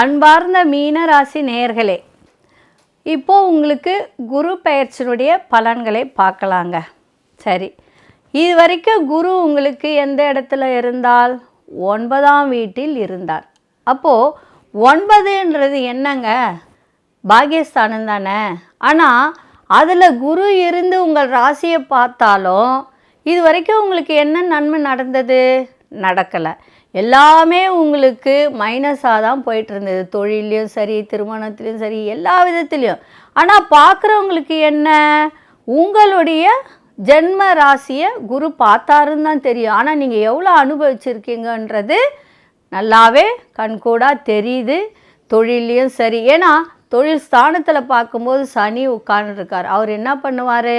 அன்பார்ந்த மீனராசி நேயர்களே இப்போ உங்களுக்கு குரு பெயர்ச்சியினுடைய பலன்களை பார்க்கலாங்க. சரி இது வரைக்கும் குரு உங்களுக்கு எந்த இடத்துல இருந்தால்? ஒன்பதாம் வீட்டில் இருந்தார். அப்போது ஒன்பதுன்றது என்னங்க? பாகியஸ்தானம் தானே. ஆனால் அதில் குரு இருந்து உங்கள் ராசியை பார்த்தாலும் இது வரைக்கும் உங்களுக்கு என்ன நன்மை நடந்தது? நடக்கலை. எல்லாமே உங்களுக்கு மைனஸாக தான் போயிட்டு இருந்தது தொழிலையும் சரி திருமணத்துலேயும் சரி எல்லா விதத்துலேயும். ஆனால் பார்க்குறவங்களுக்கு என்ன? உங்களுடைய ஜென்ம ராசியை குரு பார்த்தாருன்னு தான் தெரியும். ஆனால் நீங்கள் எவ்வளோ அனுபவிச்சிருக்கீங்கன்றது நல்லாவே கண்கூடாக தெரியுது. தொழிலையும் சரி. ஏன்னா தொழில் ஸ்தானத்தில் பார்க்கும்போது சனி உட்கார்ந்துருக்கார். அவர் என்ன பண்ணுவார்?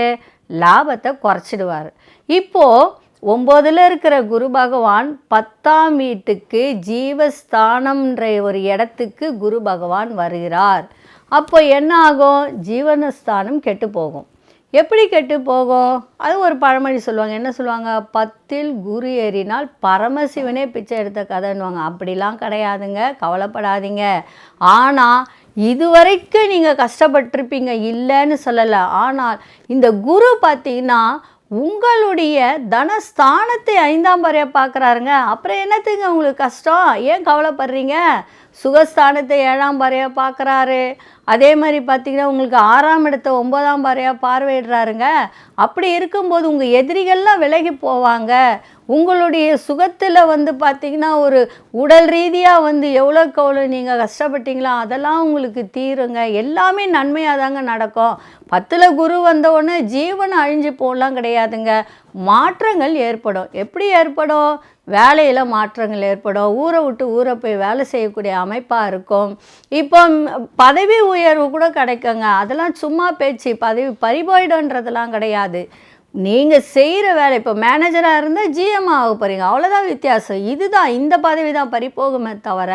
லாபத்தை குறைச்சிடுவார். இப்போது ஒம்போதில் இருக்கிற குரு பகவான் பத்தாம் வீட்டுக்கு ஜீவஸ்தானம்ன்ற ஒரு இடத்துக்கு குரு பகவான் வருகிறார். அப்போ என்ன ஆகும்? ஜீவனஸ்தானம் கெட்டு போகும். எப்படி கெட்டு போகும்? அது ஒரு பழமொழி சொல்லுவாங்க. என்ன சொல்லுவாங்க? பத்தில் குரு ஏறினால் பரமசிவனே பிச்சை எடுத்த கதைன்னுவாங்க. அப்படிலாம் கிடையாதுங்க. கவலைப்படாதீங்க. ஆனால் இதுவரைக்கும் நீங்கள் கஷ்டப்பட்டிருப்பீங்க இல்லைன்னு சொல்லலை. ஆனால் இந்த குரு பார்த்தீங்கன்னா உங்களுடைய தனஸ்தானத்தை ஐந்தாம் பறைய பார்க்குறாருங்க அப்புறம் என்னத்துங்க உங்களுக்கு கஷ்டம்? ஏன் கவலைப்படுறீங்க? சுகஸ்தானத்தை ஏழாம் பறைய பார்க்குறாரு அதே மாதிரி பார்த்தீங்கன்னா உங்களுக்கு ஆறாம் இடத்த ஒன்பதாம் பாறையாக பார்வையிடுறாருங்க. அப்படி இருக்கும்போது உங்கள் எதிரிகள்லாம் விலகி போவாங்க. உங்களுடைய சுகத்தில் வந்து பார்த்திங்கன்னா ஒரு உடல் ரீதியாக வந்து எவ்வளோக்கு எவ்வளோ நீங்கள் கஷ்டப்பட்டீங்களோ அதெல்லாம் உங்களுக்கு தீருங்க. எல்லாமே நன்மையாக தாங்க நடக்கும். பத்தில் குரு வந்த உடனே ஜீவன் அழிஞ்சு போகலாம் கிடையாதுங்க. மாற்றங்கள் ஏற்படும். எப்படி ஏற்படும்? வேலையில் மாற்றங்கள் ஏற்படும். ஊரை விட்டு ஊரை போய் வேலை செய்யக்கூடிய அமைப்பாக இருக்கும். இப்போ பதவி உயர்வு கூட கிடைக்குங்க. அதெல்லாம் சும்மா பேச்சு. பதவி பறிபோயிடுன்றதெல்லாம் கிடையாது. நீங்கள் செய்கிற வேலை இப்போ மேனேஜராக இருந்தால் ஜிஎம் ஆக போகிறீங்க அவ்வளோதான் வித்தியாசம். இதுதான் இந்த பதவி தான் பறிப்போகுமே தவிர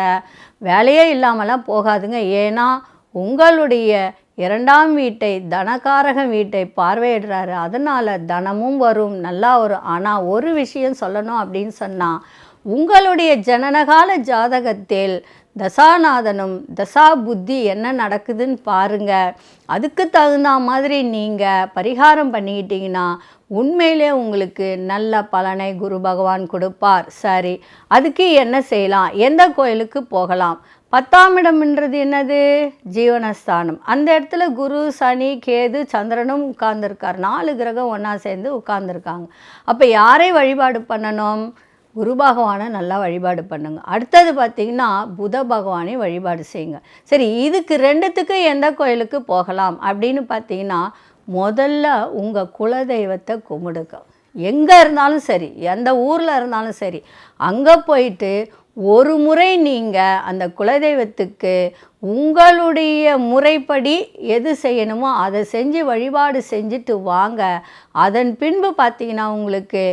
வேலையே இல்லாமலாம் போகாதுங்க. ஏன்னா உங்களுடைய இரண்டாம் வீட்டை தனகாரக வீட்டை பார்வையிடுறாரு. அதனால் தனமும் வரும். நல்லா வரும் ஆனால் ஒரு விஷயம் சொல்லணும் அப்படின்னு சொன்னால் உங்களுடைய ஜனனகால ஜாதகத்தில் தசாநாதனும் தசா புத்தி என்ன நடக்குதுன்னு பாருங்கள் அதுக்கு தகுந்த மாதிரி நீங்கள் பரிகாரம் பண்ணிக்கிட்டீங்கன்னா உண்மையிலே உங்களுக்கு நல்ல பலனை குரு பகவான் கொடுப்பார். சரி அதுக்கு என்ன செய்யலாம்? எந்த கோயிலுக்கு போகலாம்? பத்தாம் இடம்ன்றது என்னது? ஜீவனஸ்தானம். அந்த இடத்துல குரு சனி கேது சந்திரனும் உட்கார்ந்துருக்கார். நாலு கிரகம் ஒன்றா சேர்ந்து உட்கார்ந்துருக்காங்க. அப்போ யாரை வழிபாடு பண்ணணும்? குரு பகவானை நல்லா வழிபாடு பண்ணுங்க. அடுத்தது பார்த்திங்கன்னா புத பகவானை வழிபாடு செய்யுங்க. சரி இதுக்கு ரெண்டுத்துக்கு எந்த கோயிலுக்கு போகலாம்? அப்படின்னு பார்த்தீங்கன்னா முதல்ல உங்கள் குலதெய்வத்தை கும்பிடுங்க. எங்கே இருந்தாலும் சரி எந்த ஊரில் இருந்தாலும் சரி அங்கே போயிட்டு ஒரு முறை நீங்கள் அந்த குலதெய்வத்துக்கு உங்களுடைய முறைப்படி எது செய்யணுமோ அதை செஞ்சு வழிபாடு செஞ்சுட்டு வாங்க. அதன் பின்பு பார்த்தீங்கன்னா உங்களுக்கு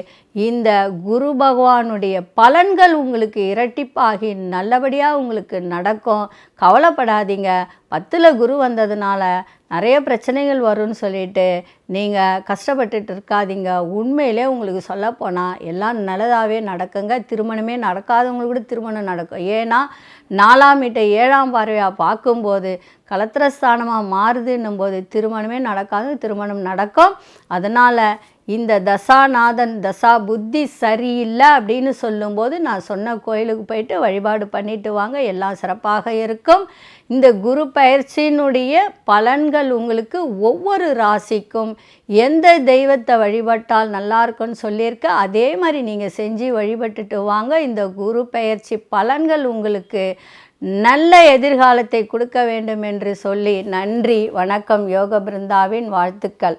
இந்த குரு பகவானுடைய பலன்கள் உங்களுக்கு இரட்டிப்பாகி நல்லபடியாக உங்களுக்கு நடக்கும். கவலைப்படாதீங்க. பத்தில் குரு வந்ததுனால நிறைய பிரச்சனைகள் வரும்னு சொல்லிட்டு நீங்கள் கஷ்டப்பட்டுட்டு இருக்காதீங்க. உண்மையிலே உங்களுக்கு சொல்லப்போனால் எல்லாம் நல்லதாகவே நடக்குங்க. திருமணமே நடக்காதவங்களுக்கு கூட திருமணம் நடக்கும். ஏன்னா நாலாம் வீட்டை ஏழாம் பார்வையாக பார்க்கும்போது கலத்திரஸ்தானமாக மாறுதுன்னும் போது திருமணமே நடக்காது திருமணம் நடக்கும். அதனால் இந்த தசாநாதன் தசா புத்தி சரியில்லை அப்படின்னு சொல்லும்போது நான் சொன்ன கோயிலுக்கு போயிட்டு வழிபாடு பண்ணிட்டு வாங்க எல்லாம் சிறப்பாக இருக்கும். இந்த குரு பயிற்சியினுடைய பலன்கள் உங்களுக்கு ஒவ்வொரு ராசிக்கும் எந்த தெய்வத்தை வழிபட்டால் நல்லா இருக்கும்னு சொல்லியிருக்க. அதே மாதிரி நீங்கள் செஞ்சு வழிபட்டுட்டு வாங்க. இந்த குரு பயிற்சி பலன்கள் உங்களுக்கு நல்ல எதிர்காலத்தை கொடுக்க வேண்டும் என்று சொல்லி நன்றி. வணக்கம். யோக பிருந்தாவின் வாழ்த்துக்கள்.